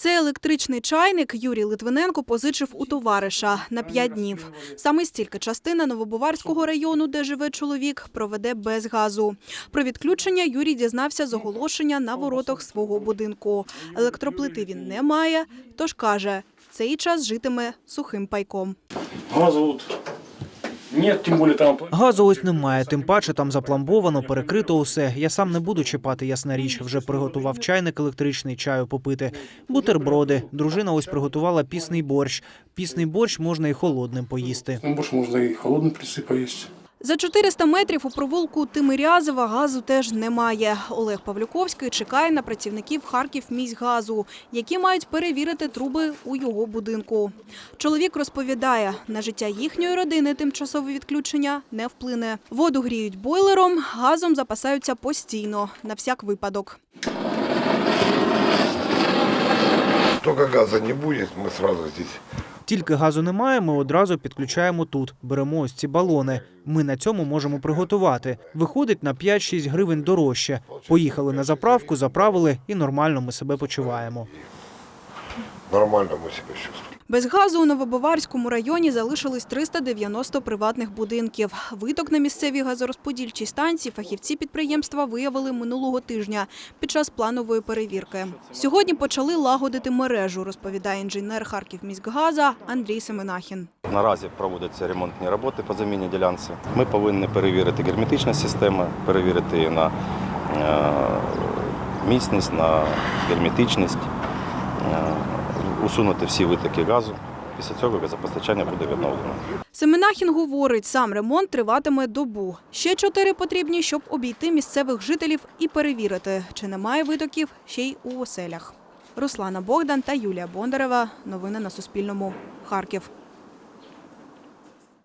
Цей електричний чайник Юрій Литвиненко позичив у товариша на п'ять днів. Саме стільки частина Новобуварського району, де живе чоловік, проведе без газу. Про відключення Юрій дізнався з оголошення на воротах свого будинку. Електроплити він не має, тож каже, цей час житиме сухим пайком. Газа вот тим более там... Газу ось немає, тим паче там запломбовано, перекрито усе. Я сам не буду чіпати, ясна річ. Вже приготував чайник електричний чаю попити. Бутерброди. Дружина ось приготувала пісний борщ. Пісний борщ можна і холодним поїсти. Борщ можна і холодним присып поесть. За 400 метрів у провулку Тимирязева газу теж немає. Олег Павлюковський чекає на працівників Харків міськгазу, які мають перевірити труби у його будинку. Чоловік розповідає, на життя їхньої родини тимчасове відключення не вплине. Воду гріють бойлером, газом запасаються постійно, на всяк випадок. Только газа не будет, мы сразу здесь Тільки газу немає, ми одразу підключаємо тут. Беремо ось ці балони. Ми на цьому можемо приготувати. Виходить на 5-6 гривень дорожче. Поїхали на заправку, заправили і нормально ми себе почуваємо. Нормально мы себя чувствуем. Без газу у Новобаварському районі залишились 390 приватних будинків. Виток на місцевій газорозподільчій станції фахівці підприємства виявили минулого тижня під час планової перевірки. Сьогодні почали лагодити мережу, розповідає інженер Харківміськгаза Андрій Семенахін. Наразі проводяться ремонтні роботи по заміні ділянці. Ми повинні перевірити герметичність системи, перевірити її на е, міцність, на герметичність, усунути всі витоки газу. Після цього газопостачання буде відновлено. Семенахін говорить, сам ремонт триватиме добу. Ще чотири потрібні, щоб обійти місцевих жителів і перевірити, чи немає витоків ще й у оселях. Руслана Богдан та Юлія Бондарева. Новини на Суспільному. Харків.